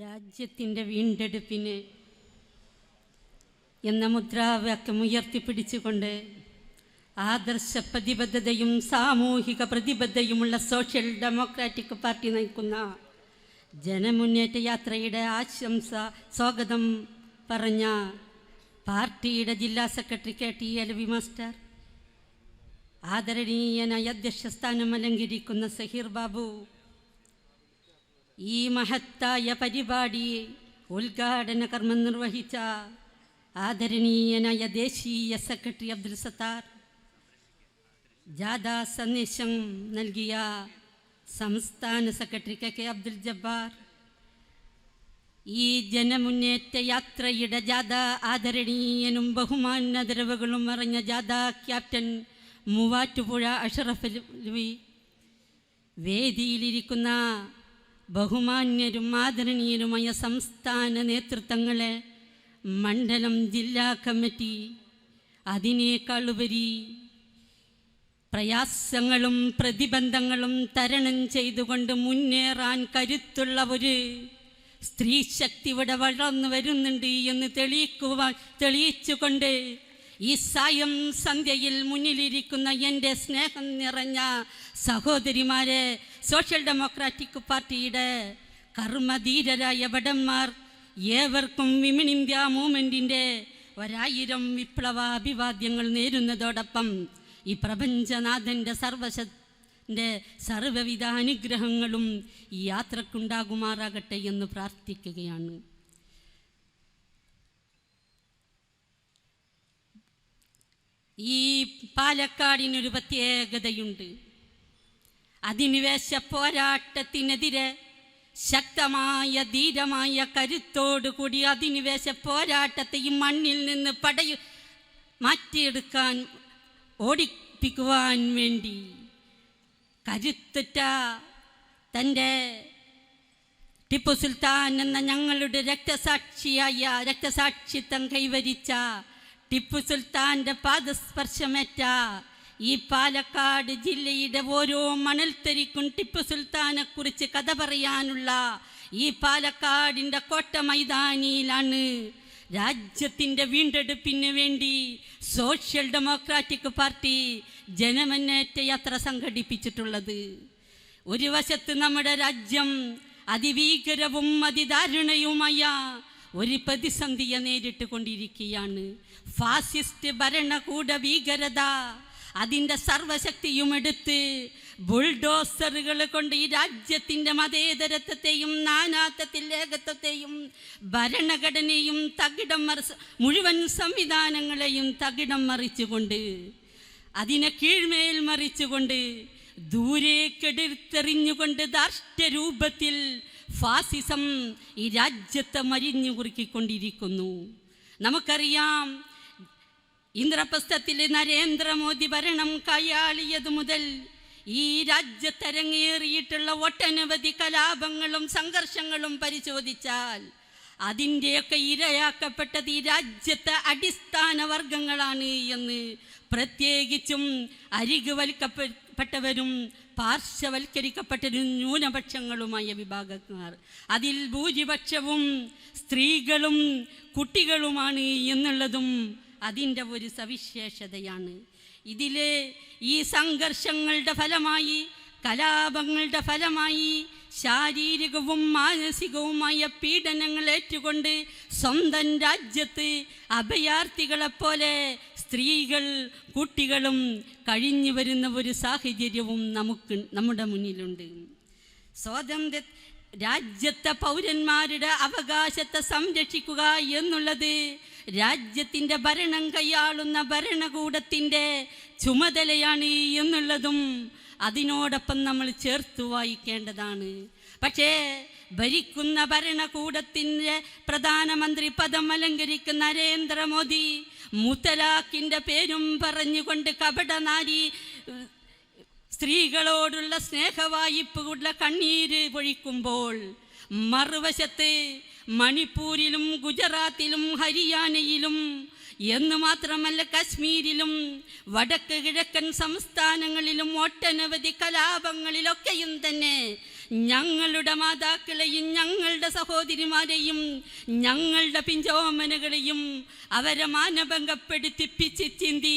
രാജ്യത്തിന്റെ വീണ്ടെടുപ്പിന് എന്ന മുദ്രാവാക്യം ഉയർത്തിപ്പിടിച്ചുകൊണ്ട് ആദർശ പ്രതിബദ്ധതയും സാമൂഹിക പ്രതിബദ്ധതയുമുള്ള സോഷ്യൽ ഡെമോക്രാറ്റിക് പാർട്ടി നയിക്കുന്ന ജനമുന്നേറ്റ യാത്രയുടെ ആശംസ സ്വാഗതം പറഞ്ഞ പാർട്ടിയുടെ ജില്ലാ സെക്രട്ടറി കെ ടി എൽവി മാസ്റ്റർ. ആദരണീയനായ അധ്യക്ഷ സ്ഥാനം അലങ്കരിക്കുന്ന സഹീർ ബാബു. ഈ മഹത്തായ പരിപാടി ഉദ്ഘാടന കർമ്മം നിർവഹിച്ച ആദരണീയനായ ദേശീയ സെക്രട്ടറി അബ്ദുൽ സത്താർ. ജാഥാ സന്ദേശം നൽകിയ സംസ്ഥാന secretary K K Abdul Jabbar. ഈ ജനമുന്നേറ്റ യാത്രയുടെ ജാഥ ആദരണീയനും ബഹുമാനദരവുകളും അറിഞ്ഞ ജാഥ ക്യാപ്റ്റൻ മൂവാറ്റുപുഴ അഷറഫ് ലുവി വേദിയിലിരിക്കുന്ന ബഹുമാന്യരും ആദരണീയരുമായ സംസ്ഥാന നേതൃത്വങ്ങളെ മണ്ഡലം ജില്ലാ കമ്മിറ്റി അതിനേക്കാളുപരി പ്രയാസങ്ങളും പ്രതിബന്ധങ്ങളും തരണം ചെയ്തുകൊണ്ട് മുന്നേറാൻ കരുത്തുള്ള ഒരു സ്ത്രീ ശക്തി ഇവിടെ വളർന്നു വരുന്നുണ്ട് എന്ന് തെളിയിക്കുവാൻ തെളിയിച്ചുകൊണ്ട് ഈ സായം സന്ധ്യയിൽ മുന്നിലിരിക്കുന്ന എന്റെ സ്നേഹം നിറഞ്ഞ സഹോദരിമാരെ സോഷ്യൽ ഡെമോക്രാറ്റിക് പാർട്ടിയുടെ കർമ്മധീരരായ ഭടന്മാർ ഏവർക്കും വിമൻ ഇന്ത്യ മൂവ്മെന്റിന്റെ ഒരായിരം വിപ്ലവ അഭിവാദ്യങ്ങൾ നേരുന്നതോടൊപ്പം ഈ പ്രപഞ്ചനാഥന്റെ സർവശന്റെ സർവവിധ അനുഗ്രഹങ്ങളും ഈ യാത്രക്കുണ്ടാകുമാറാകട്ടെ എന്ന് പ്രാർത്ഥിക്കുകയാണ്. ഈ പാലക്കാടിനൊരു പ്രത്യേകതയുണ്ട്. അധിനിവേശ പോരാട്ടത്തിനെതിരെ ശക്തമായ ധീരമായ കരുത്തോടു കൂടി അധിനിവേശ പോരാട്ടത്തെ മണ്ണിൽ നിന്ന് പടയു മാറ്റിയെടുക്കാൻ ഓടിപ്പിക്കുവാൻ വേണ്ടി കരുത്തുറ്റ തന്റെ ടിപ്പു സുൽത്താൻ എന്ന ഞങ്ങളുടെ രക്തസാക്ഷിയായ രക്തസാക്ഷിത്വം കൈവരിച്ച ടിപ്പു സുൽത്താന്റെ പാദസ്പർശമേറ്റ ഈ പാലക്കാട് ജില്ലയുടെ ഓരോ മണൽത്തരിക്കും ടിപ്പു സുൽത്താനെ കുറിച്ച് കഥ പറയാനുള്ള ഈ പാലക്കാടിന്റെ കോട്ട മൈതാനിയിലാണ്. രാജ്യത്തിന്റെ വീണ്ടെടുപ്പിന് വേണ്ടി സോഷ്യൽ ഡെമോക്രാറ്റിക് പാർട്ടി ജനമുന്നേറ്റ യാത്ര സംഘടിപ്പിച്ചിട്ടുള്ളത്. ഒരു വശത്ത് നമ്മുടെ രാജ്യം അതിഭീകരവും അതിദാരുണയുമായ ഒരു പ്രതിസന്ധിയെ നേരിട്ട് കൊണ്ടിരിക്കുകയാണ് ഫാസിസ്റ്റ് ഭരണകൂട ഭീകരത അതിന്റെ സർവശക്തിയും എടുത്ത് ബുൾഡോസറുകൾ കൊണ്ട് ഈ രാജ്യത്തിന്റെ മതേതരത്വത്തെയും നാനാത്വത്തിൽ ഏകത്വത്തെയും ഭരണഘടനയും തകിടം മറി മുഴുവൻ സംവിധാനങ്ങളെയും തകിടം മറിച്ചുകൊണ്ട് അതിനെ കീഴ്മേൽ മറിച്ചുകൊണ്ട് ദൂരേക്കെടുത്തെറിഞ്ഞുകൊണ്ട് ധാർഷ്ട്യരൂപത്തിൽ ഫാസിസം ഈ രാജ്യത്തെ മരിഞ്ഞു കുറുക്കിക്കൊണ്ടിരിക്കുന്നു. നമുക്കറിയാം ഇന്ദ്രപ്രസ്ഥത്തിൽ നരേന്ദ്രമോദി ഭരണം കയ്യാളിയതു മുതൽ ഈ രാജ്യത്തരങ്ങേറിയിട്ടുള്ള ഒട്ടനവധി കലാപങ്ങളും സംഘർഷങ്ങളും പരിശോധിച്ചാൽ അതിന്റെയൊക്കെ ഇരയാക്കപ്പെട്ടത് ഈ രാജ്യത്തെ അടിസ്ഥാന വർഗങ്ങളാണ് എന്ന് പ്രത്യേകിച്ചും അരികുവൽക്കപ്പെട്ടവരും പാർശ്വവൽക്കരിക്കപ്പെട്ടവരും ന്യൂനപക്ഷങ്ങളുമായ വിഭാഗക്കാർ. അതിൽ ഭൂരിപക്ഷവും സ്ത്രീകളും കുട്ടികളുമാണ് എന്നുള്ളതും അതിന്റെ ഒരു സവിശേഷതയാണ്. ഇതിലെ ഈ സംഘർഷങ്ങളുടെ ഫലമായി കലാപങ്ങളുടെ ഫലമായി ശാരീരികവും മാനസികവുമായ പീഡനങ്ങൾ ഏറ്റുകൊണ്ട് സ്വന്തം രാജ്യത്ത് അഭയാർത്ഥികളെപ്പോലെ സ്ത്രീകൾ കുട്ടികളും കഴിഞ്ഞു വരുന്ന ഒരു സാഹചര്യവും നമുക്ക് നമ്മുടെ മുന്നിലുണ്ട്. സ്വാതന്ത്ര്യ രാജ്യത്തെ പൗരന്മാരുടെ അവകാശത്തെ സംരക്ഷിക്കുക എന്നുള്ളത് രാജ്യത്തിന്റെ ഭരണം കൈയാളുന്ന ഭരണകൂടത്തിന്റെ ചുമതലയാണ് എന്നുള്ളതും അതിനോടൊപ്പം നമ്മൾ ചേർത്ത് വായിക്കേണ്ടതാണ്. പക്ഷേ ഭരിക്കുന്ന ഭരണകൂടത്തിന്റെ പ്രധാനമന്ത്രി പദം അലങ്കരിക്കുന്ന നരേന്ദ്രമോദി മുത്തലാഖിന്റെ പേരും പറഞ്ഞുകൊണ്ട് കപടനാരി സ്ത്രീകളോടുള്ള സ്നേഹവായ്പ കണ്ണീര് പൊഴിക്കുമ്പോൾ മറുവശത്ത് മണിപ്പൂരിലും ഗുജറാത്തിലും ഹരിയാനയിലും എന്ന് മാത്രമല്ല കശ്മീരിലും വടക്ക് കിഴക്കൻ സംസ്ഥാനങ്ങളിലും ഒട്ടനവധി കലാപങ്ങളിലൊക്കെയും തന്നെ ഞങ്ങളുടെ മാതാക്കളെയും ഞങ്ങളുടെ സഹോദരിമാരെയും ഞങ്ങളുടെ പിഞ്ചോമനകളെയും അവരെ മാനഭംഗപ്പെടുത്തി പിച്ചി ചിന്തി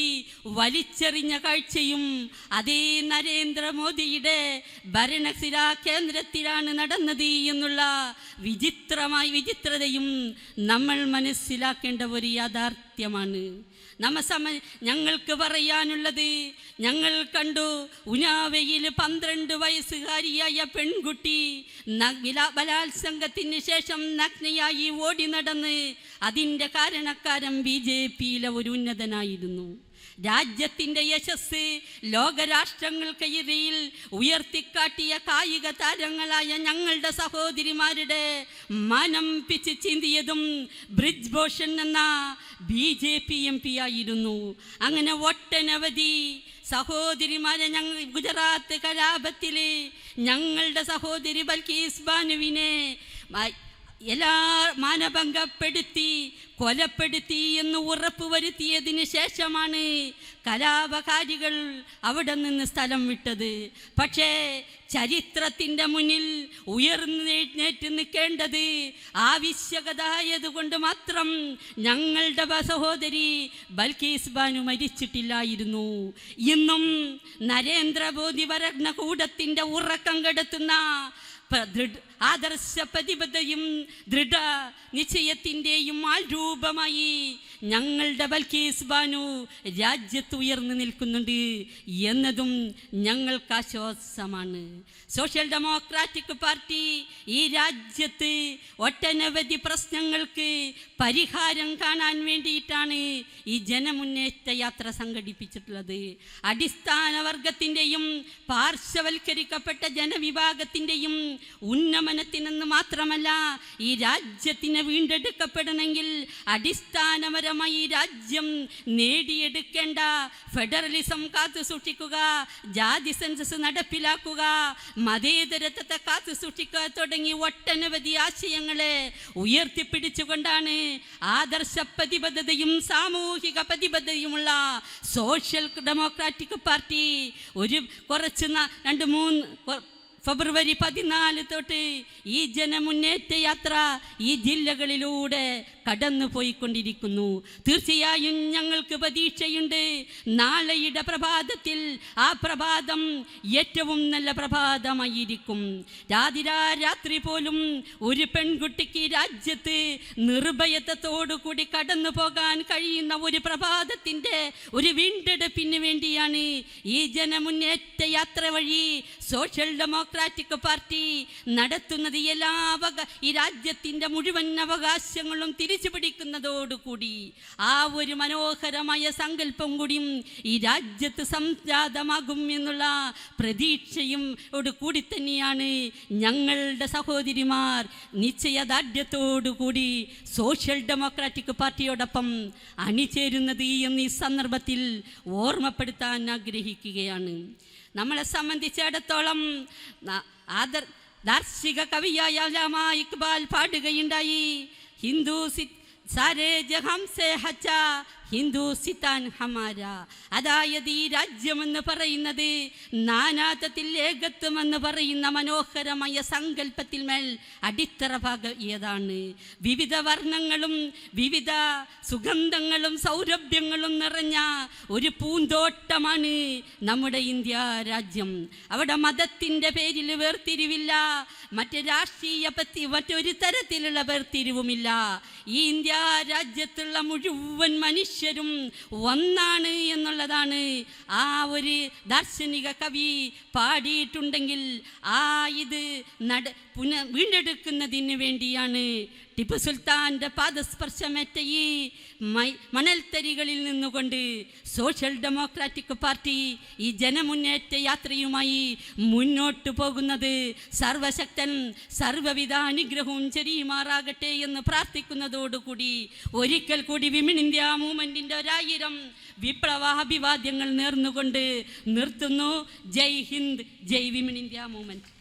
വലിച്ചെറിഞ്ഞ കാഴ്ചയും അതേ നരേന്ദ്രമോദിയുടെ ഭരണസിരാ കേന്ദ്രത്തിലാണ് നടന്നത് എന്നുള്ള വിചിത്രമായ വിചിത്രതയും നമ്മൾ മനസ്സിലാക്കേണ്ട ഒരു യാഥാർത്ഥ്യമാണ്. നമ്മ സമ ഞങ്ങൾക്ക് പറയാനുള്ളത് ഞങ്ങൾ കണ്ടു ഉനാവയിൽ പന്ത്രണ്ട് വയസ്സുകാരിയായ പെൺകുട്ടി ബലാത്സംഗത്തിന് ശേഷം നഗ്നയായി ഓടി നടന്ന് അതിന്റെ കാരണക്കാരൻ ബി ജെ പിയിലെ ഒരു ഉന്നതനായിരുന്നു. രാജ്യത്തിന്റെ യശസ് ലോകരാഷ്ട്രങ്ങൾക്കെതിരിൽ ഉയർത്തിക്കാട്ടിയ കായിക താരങ്ങളായ ഞങ്ങളുടെ സഹോദരിമാരുടെ മനം പിച്ച് ചിന്തിയതും ബ്രിജ് ഭൂഷൺ എന്ന B J P M P ആയിരുന്നു അങ്ങനെ ഒട്ടനവധി സഹോദരിമാരെ ഞങ്ങൾ ഗുജറാത്ത് കലാപത്തിൽ ഞങ്ങളുടെ സഹോദരി ബൽക്കീസ് ബാനുവിനെ എല്ലാ മാനഭംഗപ്പെടുത്തി കൊലപ്പെടുത്തി എന്ന് ഉറപ്പ് വരുത്തിയതിന് ശേഷമാണ് കലാപകാരികൾ അവിടെ നിന്ന് സ്ഥലം വിട്ടത്. പക്ഷേ ചരിത്രത്തിന്റെ മുന്നിൽ ഉയർന്നേറ്റ് നിൽക്കേണ്ടത് ആവശ്യകതയായതുകൊണ്ട് മാത്രം ഞങ്ങളുടെ സഹോദരി ബൽക്കീസ് ബാനു മരിച്ചിട്ടില്ലായിരുന്നു. ഇന്നും നരേന്ദ്രമോദി ഭരണകൂടത്തിന്റെ ഉറക്കം കെടുത്തുന്ന ആദർശ പ്രതിബദ്ധയും ദൃഢ നിശ്ചയത്തിന്റെയും ആൾരൂപമായി ഞങ്ങളുടെ ബൽക്കീസ് ബാനു രാജ്യത്ത് ഉയർന്നു നിൽക്കുന്നുണ്ട് എന്നതും ഞങ്ങൾക്ക് ആശ്വാസമാണ്. സോഷ്യൽ ഡെമോക്രാറ്റിക് പാർട്ടി ഈ രാജ്യത്ത് ഒട്ടനവധി പ്രശ്നങ്ങൾക്ക് പരിഹാരം കാണാൻ വേണ്ടിയിട്ടാണ് ഈ ജനമുന്നേറ്റ യാത്ര സംഘടിപ്പിച്ചിട്ടുള്ളത്. അടിസ്ഥാന വർഗത്തിന്റെയും പാർശ്വവൽക്കരിക്കപ്പെട്ട ജനവിഭാഗത്തിന്റെയും ഉന്നമനത്തിനെന്ന് മാത്രമല്ല ഈ രാജ്യത്തിന് വീണ്ടെടുക്കപ്പെടണമെങ്കിൽ അടിസ്ഥാനപരമായി രാജ്യം നേടിയെടുക്കേണ്ട ഫെഡറലിസം കാത്തു സൂക്ഷിക്കുക ജാതി സെൻസസ് നടപ്പിലാക്കുക മതേതരത്വത്തെ കാത്തു സൂക്ഷിക്കുക തുടങ്ങി ഒട്ടനവധി ആശയങ്ങളെ ഉയർത്തിപ്പിടിച്ചുകൊണ്ടാണ് ആദർശ പ്രതിബദ്ധതയും സാമൂഹിക പ്രതിബദ്ധതയുമുള്ള സോഷ്യൽ ഡെമോക്രാറ്റിക് പാർട്ടി ഒരു കുറച്ച് രണ്ട് മൂന്ന് ഫെബ്രുവരി പതിനാല് തൊട്ട് ഈ ജനമുന്നേറ്റ യാത്ര ഈ ജില്ലകളിലൂടെ കടന്നു പോയിക്കൊണ്ടിരിക്കുന്നു തീർച്ചയായും ഞങ്ങൾക്ക് പ്രതീക്ഷയുണ്ട്. നാളെയുടെ പ്രഭാതത്തിൽ ആ പ്രഭാതം ഏറ്റവും നല്ല പ്രഭാതമായിരിക്കും. രാതിരാ രാത്രി പോലും ഒരു പെൺകുട്ടിക്ക് രാജ്യത്ത് നിർഭയത്വത്തോടുകൂടി കടന്നു പോകാൻ കഴിയുന്ന ഒരു പ്രഭാതത്തിന്റെ ഒരു വീണ്ടെടുപ്പിന് വേണ്ടിയാണ് ഈ ജനമുന്നേറ്റ യാത്ര വഴി സോഷ്യൽ ഡെമോക്രാറ്റിക് പാർട്ടി നടത്തുന്നത് എല്ലാ അവക ഈ രാജ്യത്തിന്റെ മുഴുവൻ അവകാശങ്ങളും തിരിച്ചു പിടിക്കുന്നതോടുകൂടി ആ ഒരു മനോഹരമായ സങ്കല്പം കൂടിയും ഈ രാജ്യത്ത് സംജാതമാകും എന്നുള്ള പ്രതീക്ഷയും കൂടി തന്നെയാണ് ഞങ്ങളുടെ സഹോദരിമാർ നിശ്ചയദാർഢ്യത്തോടുകൂടി സോഷ്യൽ ഡെമോക്രാറ്റിക് പാർട്ടിയോടൊപ്പം അണിചേരുന്നത് എന്ന് ഈ സന്ദർഭത്തിൽ ഓർമ്മപ്പെടുത്താൻ ആഗ്രഹിക്കുകയാണ്. നമ്മളെ സംബന്ധിച്ചിടത്തോളം ആദർ ദാർശിക കവിയായ അല്ലാമ ഇക്ബാൽ പാടുകയുണ്ടായി. ഹിന്ദു സി സാരേ ജഹാം സേ ഹച്ച ഹിന്ദു സിത്താൻ ഹമാര. അതായത് ഈ രാജ്യമെന്ന് പറയുന്നത് നാനാത്വത്തിൽ ഏകത്വമെന്ന് പറയുന്ന മനോഹരമായ സങ്കല്പത്തിൽ മേൽ അടിത്തറ ഭാഗിയതാണ് വിവിധ വർണങ്ങളും വിവിധ സുഗന്ധങ്ങളും സൗരഭ്യങ്ങളും നിറഞ്ഞ ഒരു പൂന്തോട്ടമാണ് നമ്മുടെ ഇന്ത്യ രാജ്യം. അവിടെ മതത്തിന്റെ പേരിൽ വേർതിരിവില്ല മറ്റു രാഷ്ട്രീയ പറ്റി മറ്റൊരു തരത്തിലുള്ള വേർതിരിവുമില്ല. ഈ ഇന്ത്യ രാജ്യത്തുള്ള മുഴുവൻ മനുഷ്യരും ഒന്നാണ് എന്നുള്ളതാണ്. ആ ഒരു ദാർശനിക കവി പാടിയിട്ടുണ്ടെങ്കിൽ ആ ഇത് നട പുന വീണ്ടെടുക്കുന്നതിന് വേണ്ടിയാണ്. ടിപ്പു സുൽത്താന്റെ പാദസ്പർശമേറ്റ ഈ മണൽത്തരികളിൽ നിന്നുകൊണ്ട് സോഷ്യൽ ഡെമോക്രാറ്റിക് പാർട്ടി ഈ ജനമുന്നേറ്റ യാത്രയുമായി മുന്നോട്ട് പോകുന്നത്. സർവശക്തൻ സർവവിധ അനുഗ്രഹവും ചെരിയുമാറാകട്ടെ എന്ന് പ്രാർത്ഥിക്കുന്നതോടുകൂടി ഒരിക്കൽ കൂടി വിമിൻ ഇന്ത്യ മൂവ്മെന്റിന്റെ ഒരായിരം വിപ്ലവാഭിവാദ്യങ്ങൾ നേർന്നുകൊണ്ട് നിർത്തുന്നു. Jai Hind Jai women India movement